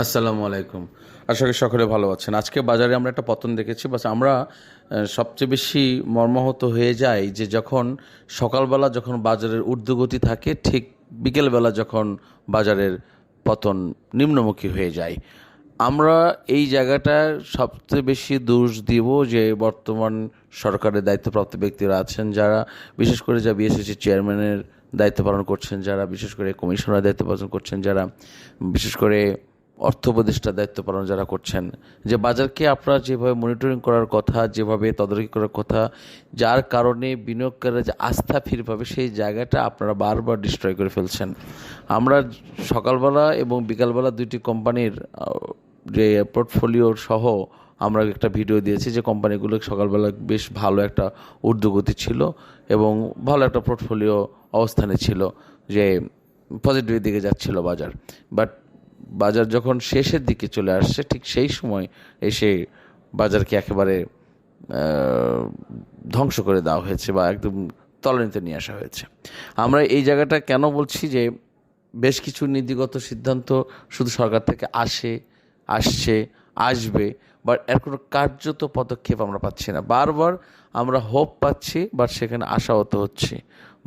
আসসালামু আলাইকুম। আশা করি সকলে ভালো আছেন। আজকে বাজারে আমরা একটা পতন দেখেছি বাস আমরা সবচেয়ে বেশি মর্মাহত হয়ে যাই যে যখন সকালবেলা যখন বাজারের ঊর্ধ্বগতি থাকে, ঠিক বিকেলবেলা যখন বাজারের পতন নিম্নমুখী হয়ে যায়। আমরা এই জায়গাটা সবচেয়ে বেশি দোষ দিব যে বর্তমান সরকারের দায়িত্বপ্রাপ্ত ব্যক্তিরা আছেন যারা, বিশেষ করে যা বিএসএসি চেয়ারম্যানের দায়িত্ব পালন করছেন, যারা বিশেষ করে কমিশনার দায়িত্ব পালন করছেন, যারা বিশেষ করে অর্থ দায়িত্ব পালন যারা করছেন, যে বাজারকে আপনারা যেভাবে মনিটরিং করার কথা, যেভাবে তদারকি করার কথা, যার কারণে বিনিয়োগকারীরা যে আস্থা ফিরে পাবে, সেই জায়গাটা আপনারা বারবার ডিস্ট্রয় করে ফেলছেন। আমরা সকালবেলা এবং বিকালবেলা দুইটি কোম্পানির যে পোর্টফোলিও সহ আমরা একটা ভিডিও দিয়েছি, যে কোম্পানিগুলো সকালবেলা বেশ ভালো একটা ঊর্ধ্বগতি ছিল এবং ভালো একটা পোর্টফোলিও অবস্থানে ছিল, যে পজিটিভের দিকে যাচ্ছিল বাজার। বাট বাজার যখন শেষের দিকে চলে আসছে, ঠিক সেই সময় এসে বাজারকে একেবারে ধ্বংস করে দেওয়া হয়েছে বা একদম তলানিতে নিয়ে আসা হয়েছে। আমরা এই জায়গাটা কেন বলছি যে বেশ কিছু নীতিগত সিদ্ধান্ত শুধু সরকার থেকে আসে, আসছে, আসবে, বাট এর কোনো কার্যত পদক্ষেপ আমরা পাচ্ছি না। বারবার আমরা হোপ পাচ্ছি, বাট সেখানে আশাহত হচ্ছে।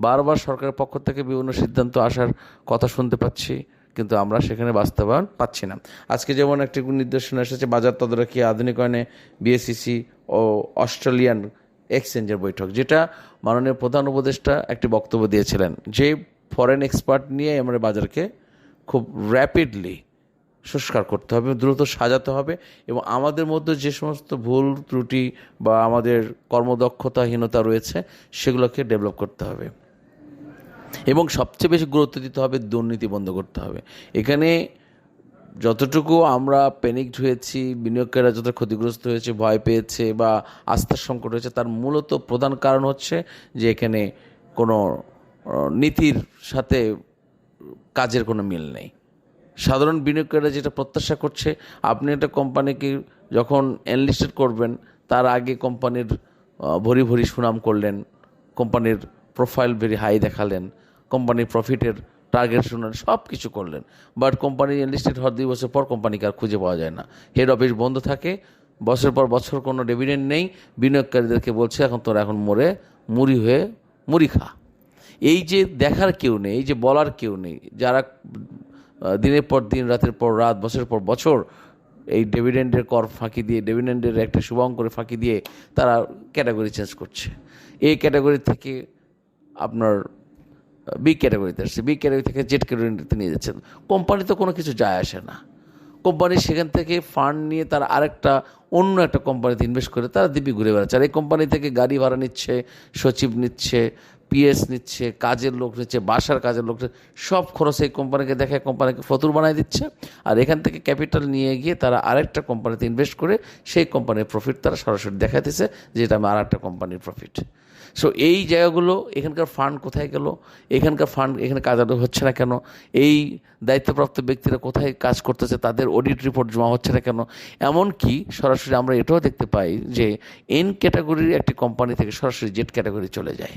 বারবার সরকারের পক্ষ থেকে বিভিন্ন সিদ্ধান্ত আসার কথা শুনতে পাচ্ছি। কিন্তু আমরা সেখানে বাস্তবায়ন পাচ্ছি না। আজকে যেমন একটি নির্দেশনা এসেছে, বাজার তদারকি আধুনিকায়নে বিএসসিসি ও অস্ট্রেলিয়ান এক্সচেঞ্জের বৈঠক, যেটা মাননীয় প্রধান উপদেষ্টা একটি বক্তব্য দিয়েছিলেন। যে ফরেন এক্সপার্ট নিয়ে আমরা বাজারকে খুব র্যাপিডলি সংস্কার করতে হবে, দ্রুত সাজাতে হবে এবং আমাদের মধ্যে যে সমস্ত ভুল ত্রুটি বা আমাদের কর্মদক্ষতাহীনতা রয়েছে, সেগুলোকে ডেভেলপ করতে হবে। এবং সবচেয়ে বেশি গুরুত্ব দিতে হবে দুর্নীতি বন্ধ করতে হবে। এখানে যতটুকু আমরা প্যানিকড হয়েছি, বিনিয়োগকারীরা যত ক্ষতিগ্রস্ত হয়েছে, ভয় পেয়েছে বা আস্থার সংকট হয়েছে, তার মূলত প্রধান কারণ হচ্ছে যে এখানে কোনো নীতির সাথে কাজের কোনো মিল নেই। সাধারণ বিনিয়োগকারীরা যেটা প্রত্যাশা করছে, আপনি একটা কোম্পানিকে যখন এনলিস্টেড করবেন, তার আগে কোম্পানির ভরি ভরি সুনাম করলেন, কোম্পানির প্রোফাইল ভেরি হাই দেখালেন কোম্পানির প্রফিটের টার্গেট শুনলেন সব কিছু করলেন। বাট কোম্পানি এনলিস্টেড হওয়ার দুই বছর পর কোম্পানিকে আর খুঁজে পাওয়া যায় না। হেড অফিস বন্ধ থাকে, বছর পর বছর কোনো ডিভিডেন্ড নেই, বিনিয়োগকারীদেরকে বলছে, এখন তোরা এখন মরে, মুড়ি হয়ে মুড়ি খা। এই যে দেখার কেউ নেই, এই যে বলার কেউ নেই, যারা দিনের পর দিন, রাতের পর রাত, বছরের পর বছর এই ডিভিডেন্ডের কর ফাঁকি দিয়ে ডিভিডেন্ডের একটা শুভঙ্করে ফাঁকি দিয়ে তারা ক্যাটাগরি চেঞ্জ করছে। এই ক্যাটাগরি থেকে আপনার বি ক্যাটাগরিতে আসছে। বি ক্যাটাগরি থেকে জেড ক্যাটাগরিতে নিয়ে যাচ্ছে কোম্পানি তো কোনো কিছু যায় আসে না। কোম্পানি সেখান থেকে ফান্ড নিয়ে তারা আরেকটা, অন্য একটা কোম্পানিতে ইনভেস্ট করে তারা দিব্যি ঘুরে বেড়াচ্ছে। আর এই কোম্পানি থেকে গাড়ি ভাড়া নিচ্ছে, সচিব নিচ্ছে পিএস নিচ্ছে, কাজের লোক নিচ্ছে, বাসার কাজের লোক সব খরচ এই কোম্পানিকে দেখে কোম্পানিকে ফতুর বানায় দিচ্ছে। আর এখান থেকে ক্যাপিটাল নিয়ে গিয়ে তারা আরেকটা কোম্পানিতে ইনভেস্ট করে সেই কোম্পানির প্রফিট তারা সরাসরি দেখাতেছে যেটা আমি আর একটা কোম্পানির প্রফিট সো এই জায়গাগুলো, এখানকার ফান্ড কোথায় গেল? এখানকার ফান্ড এখানে কাজ হচ্ছে না কেন? এই দায়িত্বপ্রাপ্ত ব্যক্তিরা কোথায় কাজ করতেছে? তাদের অডিট রিপোর্ট জমা হচ্ছে না কেন? এমনকি সরাসরি আমরা এটাও দেখতে পাই যে এন ক্যাটাগরির একটি কোম্পানি থেকে সরাসরি জেড ক্যাটাগরি চলে যায়।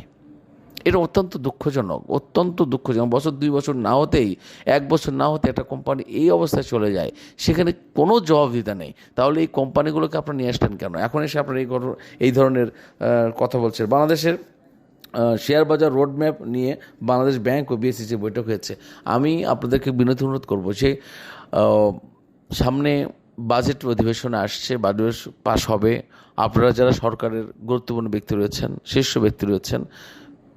এটা অত্যন্ত দুঃখজনক অত্যন্ত দুঃখজনক। বছর, দুই বছর না হতেই, এক বছর না হতে একটা কোম্পানি এই অবস্থায় চলে যায়, সেখানে কোনো জবাবদিহিতা নেই। তাহলে এই কোম্পানিগুলোকে আপনারা নিয়ে আসলেন কেন? এখন এসে আপনারা এই ঘটনা- এই ধরনের কথা বলছেন। বাংলাদেশের শেয়ার বাজার রোডম্যাপ নিয়ে বাংলাদেশ ব্যাংক ও বিএসসিসি বৈঠক হয়েছে। আমি আপনাদেরকে বিনতি অনুরোধ করব যে সামনে বাজেট অধিবেশনে আসছে বাজেট পাশ হবে। আপনারা যারা সরকারের গুরুত্বপূর্ণ ব্যক্তি রয়েছেন, শীর্ষ ব্যক্তি রয়েছেন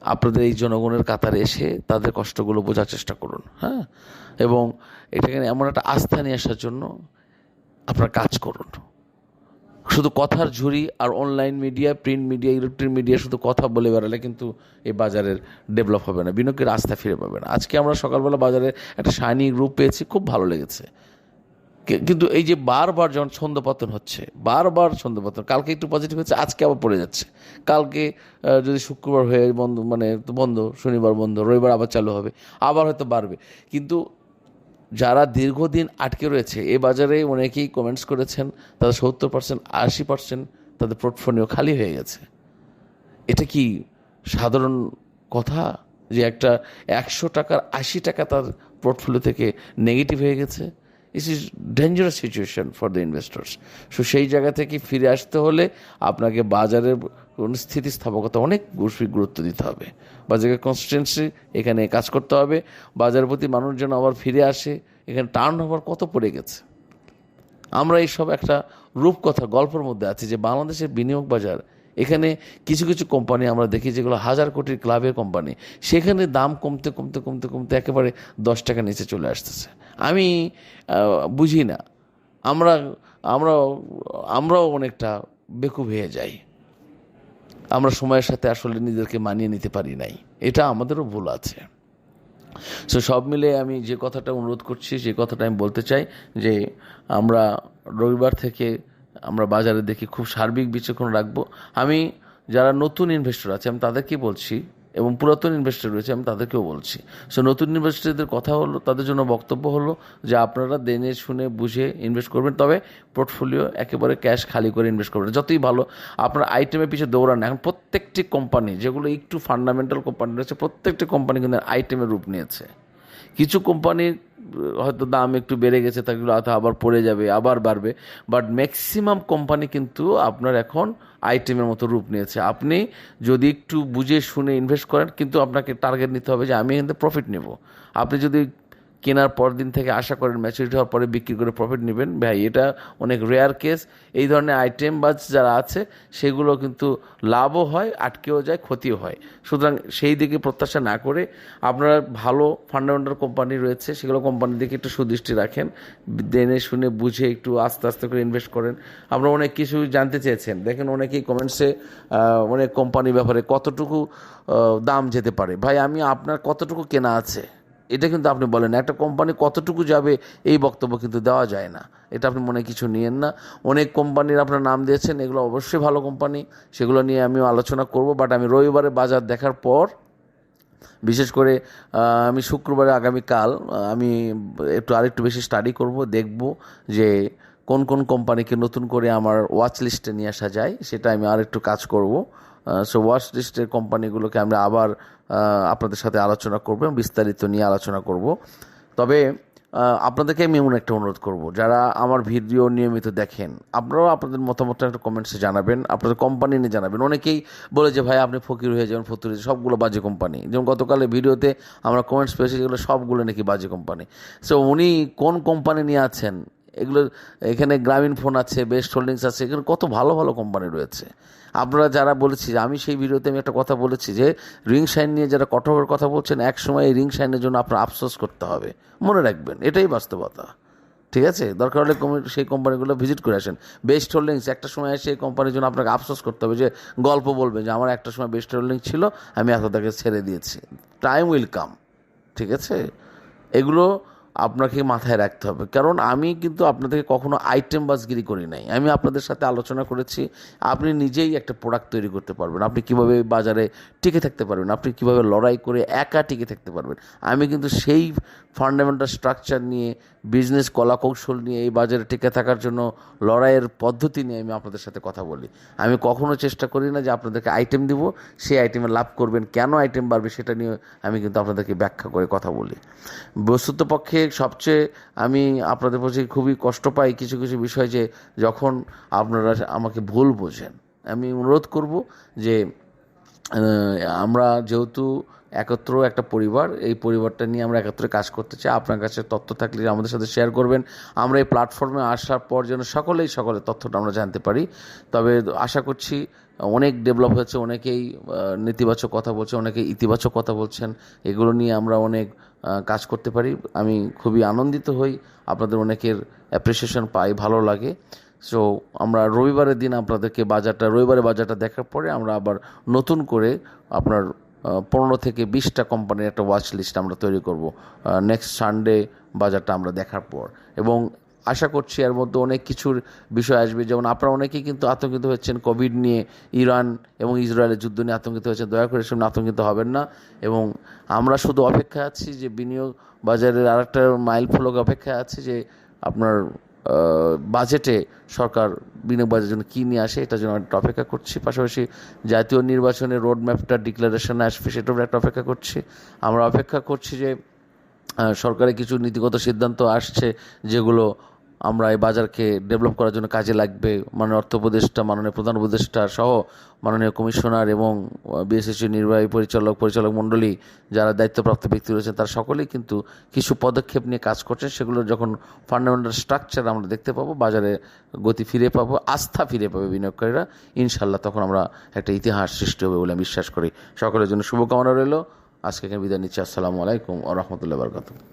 আপনাদের এই জনগণের কাতারে এসে তাদের কষ্টগুলো বোঝার চেষ্টা করুন হ্যাঁ? এবং এটাকে এমন একটা আস্থা নিয়ে আসার জন্য আপনারা কাজ করুন। শুধু কথার ঝুড়ি আর online media, print media electric media শুধু কথা বলে বেড়ালে কিন্তু এই বাজারের ডেভেলপ হবে না বিনিয়োগের আস্থা ফিরে পাবে না। আজকে আমরা সকালবেলা বাজারে একটা শাইনি গ্রুপ পেয়েছি, খুব ভালো লেগেছে। কিন্তু এই যে বারবার যখন ছন্দপতন হচ্ছে, বারবার ছন্দপতন, কালকে একটু পজিটিভ হচ্ছে আজকে আবার পড়ে যাচ্ছে। কালকে যদি শুক্রবার হয়ে বন্ধ মানে বন্ধ, শনিবার বন্ধ, রবিবার আবার চালু হবে, আবার হয়তো বাড়বে। কিন্তু যারা দীর্ঘদিন আটকে রয়েছে, এ বাজারে অনেকেই কমেন্টস করেছেন, তাদের সত্তর পার্সেন্ট আশি পার্সেন্ট তাদের পোর্টফোলিও খালি হয়ে গেছে। এটা কি সাধারণ কথা যে একটা একশো টাকার আশি টাকা তার পোর্টফোলিও থেকে নেগেটিভ হয়ে গেছে? Is is dangerous situation for the investors so সেই জায়গা থেকে ফিরে আসতে হলে আপনাকে বাজারের স্থিতিস্থাপকতা অনেক বেশি গুরুত্ব দিতে হবে। বাজারের কনসিস্টেন্সি এখানে কাজ করতে হবে। বাজারের প্রতি মানুষজন আবার ফিরে আসে, এখানে টার্ন ওভার কত পড়ে গেছে। আমরা এইসব একটা রূপকথা গল্পের মধ্যে আছি যে বাংলাদেশের বিনিয়োগ বাজার এখানে কিছু কিছু কোম্পানি আমরা দেখি যেগুলো হাজার কোটির ক্লাবের কোম্পানি সেখানে দাম কমতে কমতে কমতে কমতে একেবারে দশ টাকা নিচে চলে আসতেছে। আমি বুঝি না। আমরা আমরা, আমরাও অনেকটা বেকুব হয়ে যাই। আমরা সময়ের সাথে আসলে নিজেদেরকে মানিয়ে নিতে পারি নাই। এটা আমাদেরও ভুল আছে। সো সব মিলে আমি যে কথাটা অনুরোধ করছি, যে কথাটা আমি বলতে চাই, যে আমরা রবিবার থেকে আমরা বাজারে দেখি খুব সার্বিক বিচক্ষণ রাখব। আমি যারা নতুন ইনভেস্টর আছে, আমি তাদেরকেই বলছি এবং পুরাতন ইনভেস্টর রয়েছে, আমি তাদেরকেও বলছি। সো নতুন ইনভেস্টরদের কথা হলো, তাদের জন্য বক্তব্য হলো যে আপনারা দেনে, শুনে, বুঝে ইনভেস্ট করবেন, তবে পোর্টফোলিও একেবারে ক্যাশ খালি করে ইনভেস্ট করবেন। যতই ভালো, আপনার আইটেমের পিছিয়ে দৌড়ান। এখন প্রত্যেকটি কোম্পানি যেগুলো একটু ফান্ডামেন্টাল কোম্পানি রয়েছে, প্রত্যেকটি কোম্পানি কিন্তু আইটেমের রূপ নিয়েছে। কিছু কোম্পানির হয়তো দাম একটু বেড়ে গেছে তাগুলো হয়তো আবার পড়ে যাবে, আবার বাড়বে। বাট ম্যাক্সিমাম কোম্পানি কিন্তু আপনার এখন আইটেমের মতো রূপ নিয়েছে। আপনি যদি একটু বুঝে শুনে ইনভেস্ট করেন, কিন্তু আপনাকে টার্গেট নিতে হবে যে আমি এখান থেকে প্রফিট নেব। আপনি যদি কেনার পর দিন থেকে আশা করেন ম্যাচুরিটি হওয়ার পরে বিক্রি করে প্রফিট নেবেন। ভাই, এটা অনেক রেয়ার কেস এই ধরনের আইটেম বা যারা আছে, সেগুলো কিন্তু লাভও হয়, আটকেও যায়, ক্ষতিও হয়। সুতরাং সেই দিকে প্রত্যাশা না করে আপনারা ভালো ফান্ডামেন্টাল কোম্পানি রয়েছে, সেগুলো কোম্পানির দিকে একটু সুদৃষ্টি রাখেন। জেনে শুনে বুঝে একটু আস্তে আস্তে করে ইনভেস্ট করেন। আপনারা অনেক কিছু জানতে চেয়েছেন। দেখেন অনেকেই কমেন্টসে অনেক কোম্পানির ব্যাপারে কতটুকু দাম যেতে পারে। ভাই, আমি আপনার কতটুকু কেনা আছে? এটা কিন্তু আপনি বলেন, একটা কোম্পানি কতটুকু যাবে, এই বক্তব্য কিন্তু দেওয়া যায় না। এটা আপনি মনে কিছু নিয়েন না। অনেক কোম্পানির আপনার নাম দিয়েছেন, এগুলো অবশ্যই ভালো কোম্পানি, সেগুলো নিয়ে আমিও আলোচনা করব বাট আমি রবিবারে বাজার দেখার পর, বিশেষ করে আমি শুক্রবারে, আগামীকাল আমি একটু আরেকটু বেশি স্টাডি করব, দেখব যে কোন কোন কোম্পানিকে নতুন করে আমার ওয়াচ লিস্টে নিয়ে আসা যায়, সেটা আমি আর একটু কাজ করব। সো ওয়াশ লিস্টের কোম্পানিগুলোকে আমরা আবার আপনাদের সাথে আলোচনা করব এবং বিস্তারিত নিয়ে আলোচনা করব। তবে আপনাদেরকে আমি এমন একটা অনুরোধ করব, যারা আমার ভিডিও নিয়মিত দেখেন, আপনারাও আপনাদের মতামতটা একটা কমেন্টসে জানাবেন, আপনাদের কোম্পানি নিয়ে জানাবেন। অনেকেই বলে যে, ভাই, আপনি ফকির হয়ে যাবেন ফতুর সবগুলো বাজে কোম্পানি যেমন গতকালে ভিডিওতে আমরা কমেন্টস পেয়েছি, যেগুলো সবগুলো নাকি বাজে কোম্পানি সো উনি কোন কোম্পানি নিয়ে আছেন এগুলো এখানে গ্রামীণ ফোন আছে, বেস্ট হোল্ডিংস আছে এখানে কত ভালো ভালো কোম্পানি রয়েছে। আপনারা যারা বলেছি, আমি সেই ভিডিওতে আমি একটা কথা বলেছি যে, রিং শাইন নিয়ে যারা কঠোর কথা বলছেন এক সময় এই রিং শাইনের জন্য আপনার আফসোস করতে হবে। মনে রাখবেন, এটাই বাস্তবতা। ঠিক আছে? দরকার হলে সেই কোম্পানিগুলো ভিজিট করে আসেন। বেস্ট হোল্ডিংস, একটা সময় এসে এই কোম্পানির জন্য আপনাকে আফসোস করতে হবে যে, গল্প বলবেন যে, আমার একটা সময় বেস্ট হোল্ডিং ছিল, আমি এত তাকে ছেড়ে দিয়েছি। টাইম উইল কাম ঠিক আছে? এগুলো আপনাকে মাথায় রাখতে হবে। কারণ আমি কিন্তু আপনাদেরকে কখনো আইটেম বাসগিরি করি নাই। আমি আপনাদের সাথে আলোচনা করেছি। আপনি নিজেই একটা প্রোডাক্ট তৈরি করতে পারবেন। আপনি কীভাবে বাজারে টিকে থাকতে পারবেন? আপনি কীভাবে লড়াই করে একা টিকে থাকতে পারবেন? আমি কিন্তু সেই ফান্ডামেন্টাল স্ট্রাকচার নিয়ে বিজনেস কলা কৌশল নিয়ে, এই বাজারে টিকে থাকার জন্য লড়াইয়ের পদ্ধতি নিয়ে আমি আপনাদের সাথে কথা বলি। আমি কখনো চেষ্টা করি না যে আপনাদেরকে আইটেম দিব। সেই আইটেমে লাভ করবেন। কেন আইটেম বাড়বে সেটা নিয়ে আমি কিন্তু আপনাদেরকে ব্যাখ্যা করে কথা বলি। বস্তুত পক্ষে সবচেয়ে আমি আপনাদের প্রতি খুবই কষ্ট পাই কিছু কিছু বিষয় যে যখন আপনারা আমাকে ভুল বোঝেন, আমি অনুরোধ করব যে আমরা যেহেতু একত্র একটা পরিবার, এই পরিবারটা নিয়ে আমরা একত্রে কাজ করতে চাই। আপনার কাছে তথ্য থাকলে আমাদের সাথে শেয়ার করবেন। আমরা এই প্ল্যাটফর্মে আসার পর যেন সকলেই সকলের তথ্যটা আমরা জানতে পারি। তবে আশা করছি অনেক ডেভেলপ হয়েছে, অনেকেই নেতিবাচক কথা বলছে, অনেকেই ইতিবাচক কথা বলছেন। এগুলো নিয়ে আমরা অনেক কাজ করতে পারি। আমি খুবই আনন্দিত হই। আপনাদের অনেকের অ্যাপ্রিসিয়েশন পাই, ভালো লাগে। সো আমরা রবিবারের দিন আপনাদেরকে বাজারটা রবিবারে বাজারটা দেখার পরে আমরা আবার নতুন করে আপনার পনেরো থেকে বিশটা কোম্পানির একটা ওয়াচ লিস্ট আমরা তৈরি করব। নেক্সট সানডে বাজারটা আমরা দেখার পর। এবং আশা করছি এর মধ্যে অনেক কিছুর বিষয় আসবে। যেমন আপনারা অনেকেই কিন্তু আতঙ্কিত হচ্ছেন কোভিড নিয়ে, ইরান এবং ইসরায়েলের যুদ্ধ নিয়ে আতঙ্কিত হচ্ছেন। দয়া করে সেমন আতঙ্কিত হবেন না। এবং আমরা শুধু অপেক্ষা আছি যে বিনিয়োগ বাজারের আরেকটা মাইল ফলক অপেক্ষায় আছে যে আপনার বাজেটে সরকার বিনিয়োগ বাজারের জন্য কী নিয়ে আসে, এটার জন্য একটা অপেক্ষা করছি। পাশাপাশি জাতীয় নির্বাচনে রোড ম্যাপটা ডিক্লারেশন আসবে, সেটাও একটা অপেক্ষা করছি। আমরা অপেক্ষা করছি যে সরকারের কিছু নীতিগত সিদ্ধান্ত আসছে যেগুলো আমরা এই বাজারকে ডেভেলপ করার জন্য কাজে লাগবে। মাননীয় অর্থ উপদেষ্টা মাননীয় প্রধান উপদেষ্টা সহ মাননীয় কমিশনার এবং বিএসএসসি নির্বাহী পরিচালক পরিচালক মণ্ডলী যারা দায়িত্বপ্রাপ্ত ব্যক্তি রয়েছেন, তারা সকলেই কিন্তু কিছু পদক্ষেপ নিয়ে কাজ করছে সেগুলো যখন ফান্ডামেন্টাল স্ট্রাকচার আমরা দেখতে পাবো, বাজারে গতি ফিরে পাবো, আস্থা ফিরে পাবে বিনিয়োগকারীরা ইনশাল্লাহ তখন আমরা একটা ইতিহাস সৃষ্টি হবে বলে আমি বিশ্বাস করি। সকলের জন্য শুভকামনা রইল। আজকে বিদায় নিচ্ছি। আসসালামু আলাইকুম ও রহমতুল্লাহ বরকাতুহ।